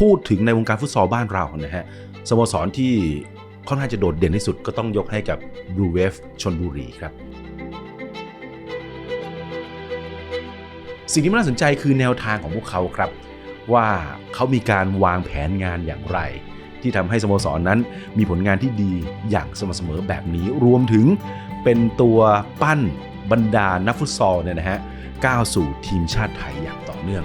พูดถึงในวงการฟุตซอลบ้านเรานะฮะสโมสรที่ค่อนข้างจะโดดเด่นที่สุดก็ต้องยกให้กับ Blue Wave ชนบุรีครับ สิ่งที่น่าสนใจคือแนวทางของพวกเขาครับ ว่าเขามีการวางแผนงานอย่างไร ที่ทำให้สโมสรนั้น มีผลงานที่ดีอย่างสม่ำเสมอแบบนี้รวมถึงเป็นตัวปั้นบรรดานักฟุตซอลเนี่ยนะฮะก้าวสู่ทีมชาติไทยอย่างต่อเนื่อง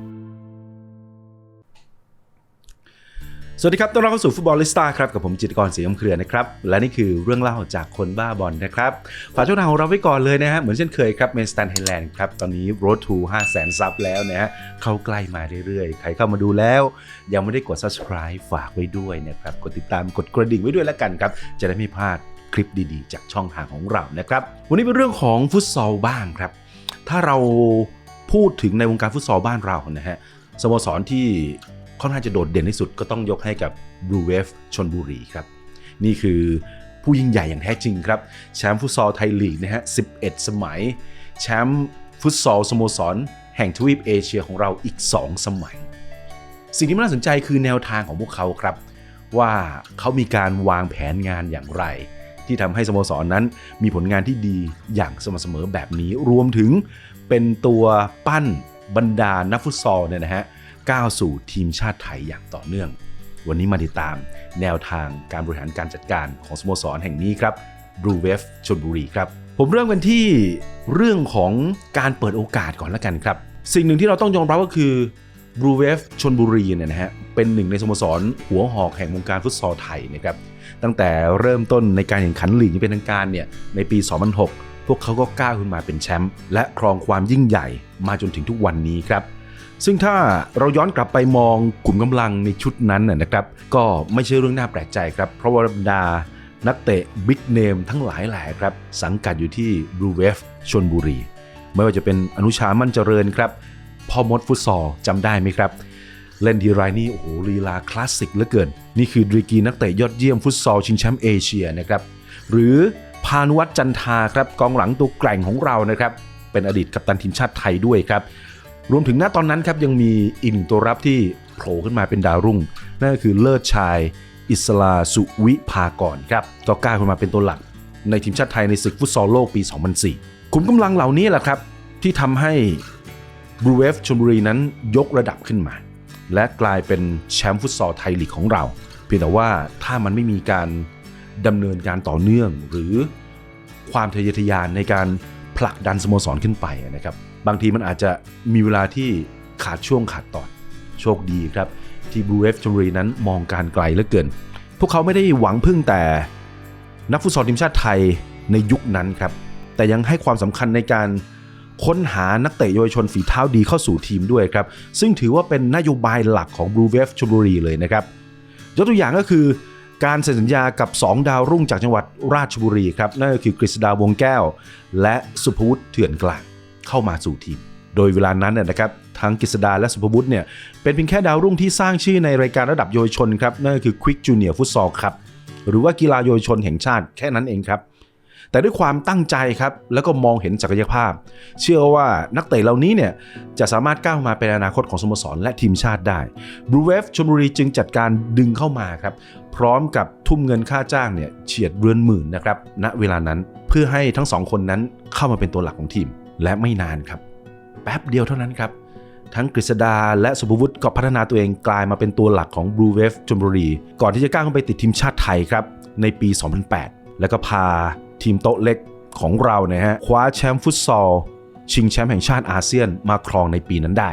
สวัสดีครับต้อนรับเข้าสู่ฟุตบอลลิสต้าครับกับผมจิตกรศรีอำเครือนะครับ และนี่คือเรื่องเล่าจากคนบ้าบอลนะครับฝากช่องทางของเราไว้ก่อนเลยนะฮะเหมือนเช่นเคยครับเมนสแตนไทยแลนด์ครับตอนนี้ road to 5 0 0 0 0ซับแล้วนะฮะเข้าใกล้มาเรื่อยๆ ใครเข้ามาดูแล้ว ยังไม่ได้กด subscribe ฝากไว้ด้วยนะครับกดติดตามกดกระดิ่งไว้ด้วยแล้วกันครับจะได้ไม่พลาดคลิปดีๆ จากช่องทางของเรานะครับวันนี้เป็นเรื่องของฟุตซอลบ้างครับ ถ้าเราพูดถึงในวงการฟุตซอลบ้านเรานะฮะสโมสรที่ ค่อนข้างจะโดดเด่นที่สุดก็ต้องยกให้กับ Blue Wave ชนบุรีครับ นี่คือผู้ยิ่งใหญ่อย่างแท้จริงครับ แชมป์ฟุตซอลไทยลีกนะฮะ 11 สมัย แชมป์ฟุตซอลสโมสร แห่งทวีปเอเชียของเราอีก 2 สมัย สิ่งที่น่าสนใจคือแนวทางของพวกเขาครับ ว่าเขามีการวางแผนงานอย่างไร ที่ทำให้สโมสรนั้นมีผลงานที่ดีอย่างสม่ำเสมอแบบนี้รวมถึงเป็นตัวปั้นบรรดานักฟุตซอลเนี่ยนะฮะ ก้าวสู่ทีมชาติไทยอย่างต่อเนื่อง วันนี้มาติดตามแนวทางการบริหารการจัดการของสโมสรแห่งนี้ครับ Blue Wave ชลบุรีครับ ผมเริ่มกันที่เรื่องของการเปิดโอกาสก่อนละกันครับ สิ่งหนึ่งที่เราต้องยอมรับก็คือ Blue Wave ชนบุรีเนี่ยนะฮะเป็นหนึ่งในสโมสรหัวหอกแห่งวงการฟุตซอลไทยนะครับตั้งแต่เริ่มต้นในการแข่งขันลีกอย่เป็นทางการเนี่ยในปี 2006 พวกเขาก็ก้าวขึ้นมาเป็นแชมป์และครองความยิ่งใหญ่มาจนถึงทุกวันนี้ครับ ซึ่งถ้าเราย้อนกลับไปมองกลุ่มกำลังในชุดนั้นนะครับ ก็ไม่ใช่เรื่องน่าแปลกใจครับ เพราะว่าบรรดานักเตะบิ๊กเนมทั้งหลายแหล่ครับ สังกัดอยู่ที่ Blue Wave ชนบุรี ไม่ว่าจะเป็นอนุชามั่นเจริญครับพ่อมดฟุตซอลจำได้ไหมครับ เล่นทีไรนี่โอ้โหลีลาคลาสสิกเหลือเกิน นี่คือดรีกีนักเตะยอดเยี่ยมฟุตซอลชิงแชมป์เอเชียนะครับหรือพานุวัฒน์จันทาครับกองหลังตัวแกร่งของเรานะครับเป็นอดีตกัปตันทีมชาติไทยด้วยครับ รวมถึงณตอนนั้นครับยังมีอีกหนึ่งตัวรับที่โผล่ขึ้นมาเป็นดาวรุ่ง นั่นก็คือเลิศชาย อิสลาสุวิภากรครับก็กล้าขึ้นมาเป็นตัวหลัก ในทีมชาติไทยในศึกฟุตซอลโลกปี 2004ขุมกำลังเหล่านี้แหละครับ ที่ทำให้บรูเวฟชลบุรีนั้นยกระดับขึ้นมา และกลายเป็นแชมป์ฟุตซอลไทยลีกของเรา เพียงแต่ว่าถ้ามันไม่มีการดำเนินการต่อเนื่องหรือความทะเยอทะยานในการผลักดันสโมสรขึ้นไปนะครับ บางทีมันอาจจะมีเวลาที่ขาดช่วงขาดตอน โชคดีครับ ที่บลูเวฟชลบุรีนั้นมองการไกลเหลือเกิน พวกเขาไม่ได้หวังพึ่งแต่ นักฟุตซอลทีมชาติไทยในยุคนั้นครับ แต่ยังให้ความสำคัญในการค้นหานักเตะเยาวชนฝีเท้าดีเข้าสู่ทีมด้วยครับ ซึ่งถือว่าเป็นนโยบายหลักของ Blue Wave ชลบุรีเลยนะครับ ยกตัวอย่างก็คือการเซ็นสัญญากับ 2 ดาวรุ่งจากจังหวัดราชบุรีครับ นั่นก็คือกฤษดาวงแก้ว และสุภวุฒิเถื่อนกลาง เข้ามาสู่ทีม โดยเวลานั้นนะนะครับทั้งกฤษดาและสุภวุฒิเนี่ยเป็นเพียงแค่ดาวรุ่งที่สร้างชื่อในรายการระดับเยาวชนครับนั่นก็คือ Quick Junior Futsal ครับหรือว่ากีฬาเยาวชนแห่งชาติแค่นั้นเองครับแต่ด้วยความตั้งใจครับแล้วก็มองเห็นศักยภาพ เชื่อว่านักเตะเหล่านี้เนี่ยจะสามารถก้าวมาเป็นอนาคตของสโมสรและทีมชาติได้ Blue Wave ชลบุรีจึงจัดการดึงเข้ามาครับพร้อมกับทุ่มเงินค่าจ้างเนี่ยเฉียดเรือนหมื่นนะครับณเวลานั้นเพื่อให้ทั้งสองคนนั้นเข้ามาเป็นตัวหลักของทีม และไม่นานครับ แป๊บเดียวเท่านั้นครับ ทั้งกฤษดาและสุภวุฒิก็พัฒนาตัวเองกลายมาเป็นตัวหลักของ Blue Wave ชลบุรี ก่อนที่จะก้าวเข้าไปติดทีมชาติไทยครับ ในปี 2008 แล้วก็พาทีมโต๊ะเล็กของเราเนี่ยฮะคว้าแชมป์ฟุตซอลชิงแชมป์แห่งชาติอาเซียนมาครองในปีนั้นได้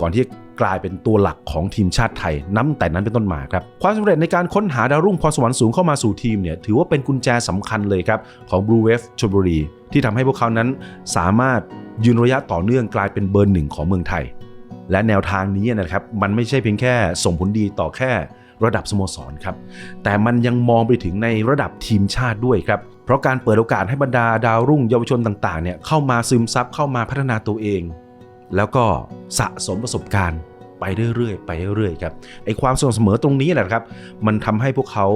ก่อนที่ กลายเป็นตัวหลักของทีมชาติไทยนับแต่นั้นเป็นต้นมาครับความสำเร็จในการค้นหาดาวรุ่งพรสวรรค์สูงเข้ามาสู่ทีมเนี่ยถือว่าเป็นกุญแจสำคัญเลยครับของ Blue Wave ชลบุรี ที่ทำให้พวกเขานั้นสามารถยืนระยะต่อเนื่องกลายเป็นเบอร์หนึ่งของเมืองไทย และแนวทางนี้นะครับมันไม่ใช่เพียงแค่ส่งผลดีต่อแค่ระดับสโมสรครับ แต่มันยังมองไปถึงในระดับทีมชาติด้วยครับ เพราะการเปิดโอกาสให้บรรดาดาวรุ่งเยาวชนต่างๆเนี่ยเข้ามาซึมซับเข้ามาพัฒนาตัวเอง แล้วก็สะสมประสบการณ์ไปเรื่อยๆไปเรื่อยๆครับไอความสม่ำเสมอตรงนี้แหละครับ มันทำให้พวกเขา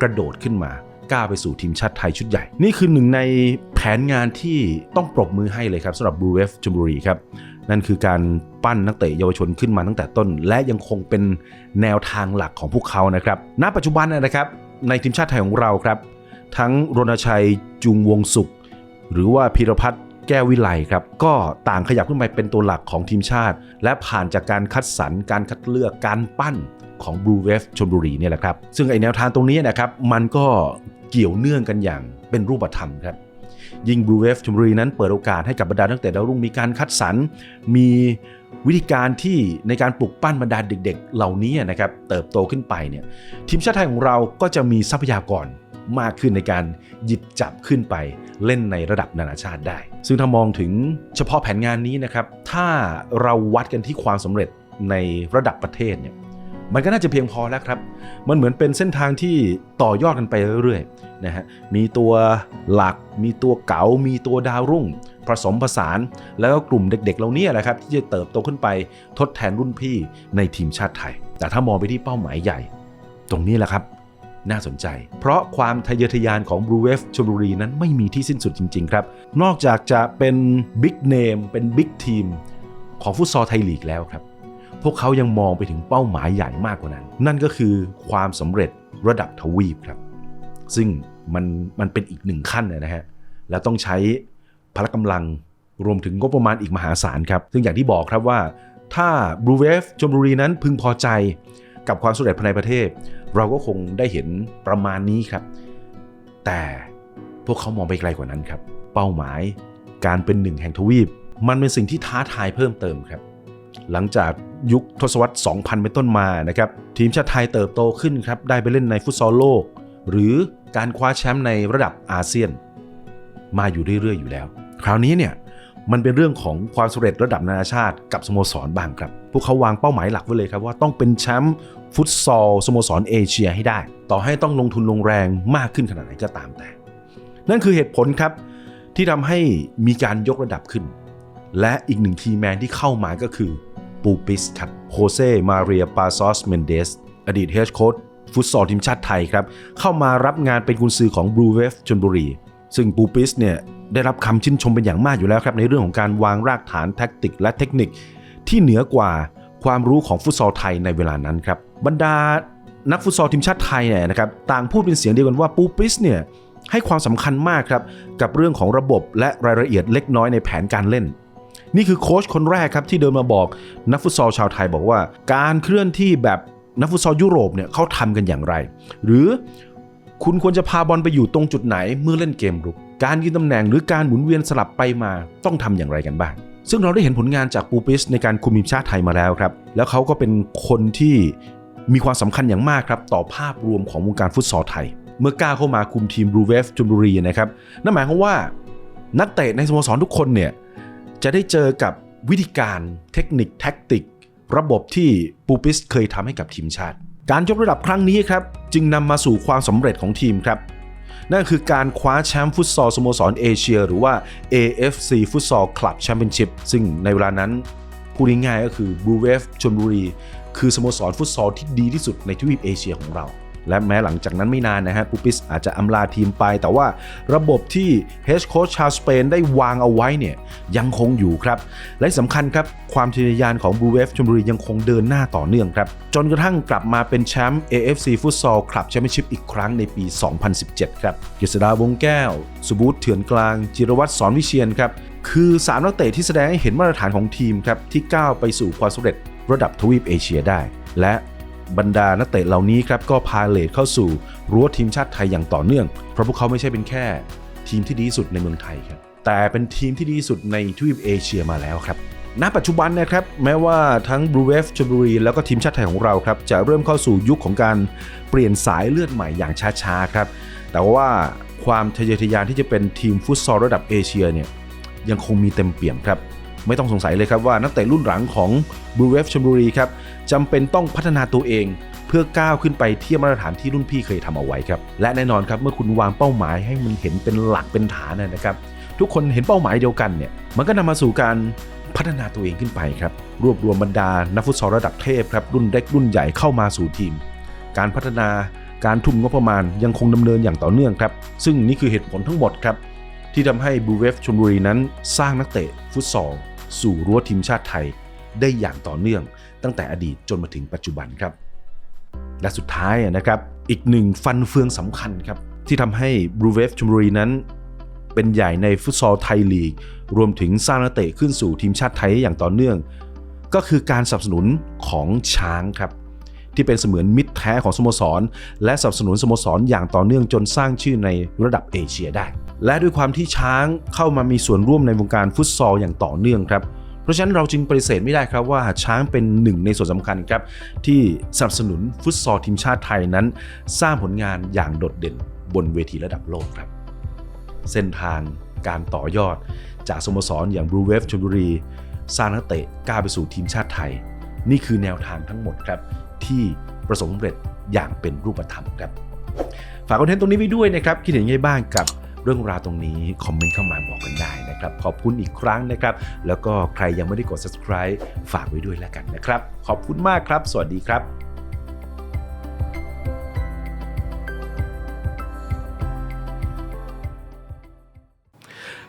กระโดดขึ้นมาก้าวไปสู่ทีมชาติไทยชุดใหญ่ นี่คือหนึ่งในแผนงานที่ต้องปรบมือให้เลยครับสำหรับ Blue Wave ชลบุรีครับ นั่นคือการปั้นนักเตะเยาวชนขึ้นมาตั้งแต่ต้น และยังคงเป็นแนวทางหลักของพวกเขานะครับ ณ ปัจจุบันนะครับ ในทีมชาติไทยของเราครับ ทั้งรณชัยจุงวงสุข หรือว่าพีรพัฒน์ แก้ววิไลครับ ก็ต่างขยับขึ้นไปเป็นตัวหลักของทีมชาติ และผ่านจากการคัดสรรการคัดเลือกการปั้นของ Blue Wave ชลบุรีเนี่ยแหละครับ ซึ่งไอแนวทางตรงนี้นะครับมันก็เกี่ยวเนื่องกันอย่างเป็นรูปธรรมครับยิ่ง Blue Wave ชลบุรีนั้นเปิดโอกาสให้กับบรรดานักเตะดาวรุ่งมีการคัดสรร มีวิธีการที่ในการปลุกปั้นบรรดาเด็ก ๆ เหล่านี้นะครับเติบโตขึ้นไปเนี่ยทีมชาติไทยของเราก็จะมีทรัพยากร มากขึ้นในการหยิบจับขึ้นไปเล่นในระดับนานาชาติได้ ซึ่งถ้ามองถึงเฉพาะแผนงานนี้นะครับ ถ้าเราวัดกันที่ความสำเร็จในระดับประเทศเนี่ยมันก็น่าจะเพียงพอแล้วครับ มันเหมือนเป็นเส้นทางที่ต่อยอดกันไปเรื่อยๆนะฮะ มีตัวหลัก มีตัวเก๋า มีตัวดาวรุ่ง ผสมผสาน แล้วก็กลุ่มเด็กๆเหล่านี้แหละครับ ที่จะเติบโตขึ้นไปทดแทนรุ่นพี่ในทีมชาติไทย แต่ถ้ามองไปที่เป้าหมายใหญ่ ตรงนี้แหละครับ น่าสนใจ เพราะความทะเยอทะยานของ Blue Wave ชลบุรีนั้นไม่มีที่สิ้นสุดจริง ๆ ครับ นอกจากจะเป็นบิ๊กเนมเป็นบิ๊กทีมของฟุตซอลไทยลีกแล้วครับ พวกเขายังมองไปถึงเป้าหมายใหญ่มากกว่านั้น นั่นก็คือความสำเร็จระดับทวีปครับ ซึ่งมันมันเป็นอีกหนึ่งขั้นนะฮะแล้วต้องใช้พละกำลังรวมถึงงบประมาณอีกมหาศาลครับ ซึ่งอย่างที่บอกครับว่า ถ้า Blue Wave ชลบุรีนั้นพึงพอใจ กับความสำเร็จภายในประเทศ เราก็คงได้เห็นประมาณนี้ครับ แต่พวกเขามองไปไกลกว่านั้นครับ เป้าหมายการเป็นหนึ่งแห่งทวีป มันเป็นสิ่งที่ท้าทายเพิ่มเติมครับ หลังจากยุคทศวรรษ 2000 เป็นต้นมานะครับทีมชาติไทยเติบโตขึ้นครับได้ไปเล่นในฟุตซอลโลก หรือการคว้าแชมป์ในระดับอาเซียน มาอยู่เรื่อยๆอยู่แล้ว คราวนี้เนี่ยมันเป็นเรื่องของความสำเร็จระดับนานาชาติกับสโมสรบ้างครับ พวกเขาวางเป้าหมายหลักไว้เลยครับว่าต้องเป็นแชมป์ ฟุตซอลสโมสรเอเชียให้ได้ ต่อให้ต้องลงทุนลงแรงมากขึ้นขนาดไหนก็ตามแต่ นั่นคือเหตุผลครับที่ทำให้มีการยกระดับขึ้น และอีกหนึ่งทีมแมนที่เข้ามาก็คือปูปิสครับโฮเซมาเรียปาซอสเมนเดสอดีตเฮดโค้ชฟุตซอลทีมชาติไทยครับ เข้ามารับงานเป็นกุนซือของ Blue Wave ชนบุรี ซึ่งปูปิสเนี่ยได้รับคำชื่นชมเป็นอย่างมากอยู่แล้วครับ ในเรื่องของการวางรากฐานแท็กติกและเทคนิคที่เหนือกว่า ความรู้ของฟุตซอลไทยในเวลานั้นครับบรรดานักฟุตซอลทีมชาติไทยเนี่ยนะครับต่างพูดเป็นเสียงเดียวกันว่าปูปิสเนี่ยให้ความสำคัญมากครับกับเรื่องของระบบและรายละเอียดเล็กน้อยในแผนการเล่น นี่คือโค้ชคนแรกครับที่เดินมาบอกนักฟุตซอลชาวไทยบอกว่า การเคลื่อนที่แบบนักฟุตซอลยุโรปเนี่ยเขาทำกันอย่างไร หรือคุณควรจะพาบอลไปอยู่ตรงจุดไหนเมื่อเล่นเกมรุก การยืนตำแหน่งหรือการหมุนเวียนสลับไปมาต้องทำอย่างไรกันบ้าง ซึ่งเราได้เห็นผลงานจากปูปิสในการคุมทีมชาติไทยมาแล้วครับ แล้วเขาก็เป็นคนที่มีความสำคัญอย่างมากครับ ต่อภาพรวมของวงการฟุตซอลไทย เมื่อก้าเข้ามาคุมทีมบลูเวฟชลบุรีนะครับนั่นหมายความว่านักเตะในสโมสรทุกคนเนี่ยจะได้เจอกับวิธีการเทคนิคแท็กติก ระบบที่ปูปิสเคยทำให้กับทีมชาติ การยกระดับครั้งนี้ครับจึงนำมาสู่ความสำเร็จของทีมครับ นั่นคือการคว้าแชมป์ฟุตซอลสโมสรเอเชีย หรือว่า AFC ฟุตซอลคลับแชมเปี้ยนชิพซึ่งในเวลานั้นพูดง่ายๆก็คือบูเวฟชลบุรี คือสโมสรฟุตซอลที่ดีที่สุดในทวีปเอเชียของเรา และแม้หลังจากนั้นไม่นานนะฮะปูปิสอาจจะอำลาทีมไป แต่ว่าระบบที่เฮดโค้ชชาวสเปนได้วางเอาไว้เนี่ยยังคงอยู่ครับ และสำคัญครับ ความทะเยอทะยานของ Blue Wave ชลบุรียังคงเดินหน้าต่อเนื่องครับ จนกระทั่งกลับมาเป็นแชมป์ AFC Futsal Club Championship อีกครั้งในปี 2017 ครับกฤษดาวงแก้ว สุบูตเถื่อนกลาง จิรวัตรสอนวิเชียนครับคือสามนักเตะที่แสดงให้เห็นมาตรฐานของทีมครับที่ก้าวไปสู่ความสำเร็จระดับทวีปเอเชียได้ และ บรรดานักเตะเหล่านี้ครับก็พาเลทเข้าสู่รั้วทีมชาติไทยอย่างต่อเนื่อง เพราะพวกเขาไม่ใช่เป็นแค่ทีมที่ดีสุดในเมืองไทยครับ แต่เป็นทีมที่ดีสุดในทวีปเอเชียมาแล้วครับณปัจจุบันนะครับแม้ว่าทั้ง Blue Wave ชลบุรีแล้วก็ทีมชาติไทยของเราครับจะเริ่มเข้าสู่ยุคของการเปลี่ยนสายเลือดใหม่อย่างช้าๆครับ แต่ว่าความทะเยอทะยานที่จะเป็นทีมฟุตซอลระดับเอเชียเนี่ยยังคงมีเต็มเปี่ยมครับ ไม่ต้องสงสัยเลยครับว่านักเตะรุ่นหลังของ Blue Wave ชลบุรีครับจำเป็นต้องพัฒนาตัวเองเพื่อก้าวขึ้นไปเทียบมาตรฐานที่รุ่นพี่เคยทำเอาไว้ครับ และแน่นอนครับเมื่อคุณวางเป้าหมายให้มันเห็นเป็นหลักเป็นฐานนะครับ ทุกคนเห็นเป้าหมายเดียวกันเนี่ยมันก็นำมาสู่การพัฒนาตัวเองขึ้นไปครับ รวบรวมบรรดานักฟุตซอลระดับเทพครับรุ่นเล็กรุ่นใหญ่เข้ามาสู่ทีม การพัฒนาการทุ่มงบประมาณยังคงดำเนินอย่างต่อเนื่องครับ ซึ่งนี่คือเหตุผลทั้งหมดครับ ที่ทำให้บูเวฟชลบุรีนั้นสร้างนักเตะฟุตซอลสู่รั้วทีมชาติไทยได้อย่างต่อเนื่อง ตั้งแต่อดีตจนมาถึงปัจจุบันครับ และสุดท้ายนะครับอีกหนึ่งฟันเฟืองสำคัญครับที่ทำให้บูเวฟชลบุรีนั้น เป็นใหญ่ในฟุตซอลไทยลีก รวมถึงสร้างนักเตะขึ้นสู่ทีมชาติไทยอย่างต่อเนื่อง ก็คือการสนับสนุนของช้างครับที่เป็นเสมือนมิตรแท้ของสโมสร และสนับสนุนสโมสรอย่างต่อเนื่องจนสร้างชื่อในระดับเอเชียได้ และด้วยความที่ช้างเข้ามามีส่วนร่วมในวงการฟุตซอลอย่างต่อเนื่องครับ เพราะฉะนั้นเราจึงปฏิเสธไม่ได้ครับว่าช้างเป็นหนึ่งในส่วนสำคัญครับ ที่สนับสนุนฟุตซอลทีมชาติไทยนั้น สร้างผลงานอย่างโดดเด่นบนเวทีระดับโลกครับ เส้นทางการต่อยอด จากสโมสรอย่างบลูเวฟชลบุรี สร้างนักเตะก้าวไปสู่ทีมชาติไทย นี่คือแนวทางทั้งหมดครับ ที่ประสบความสำเร็จอย่างเป็นรูปธรรมครับ ฝากคอนเทนต์ตรงนี้ไว้ด้วยนะครับ คิดเห็นยังไงบ้างกับ เรื่องราวตรงนี้คอมเมนต์เข้ามาบอกกันได้นะครับ ขอบคุณอีกครั้งนะครับ แล้วก็ใครยังไม่ได้กด subscribe ฝากไว้ด้วยแล้วกันนะครับ ขอบคุณมากครับ สวัสดีครับ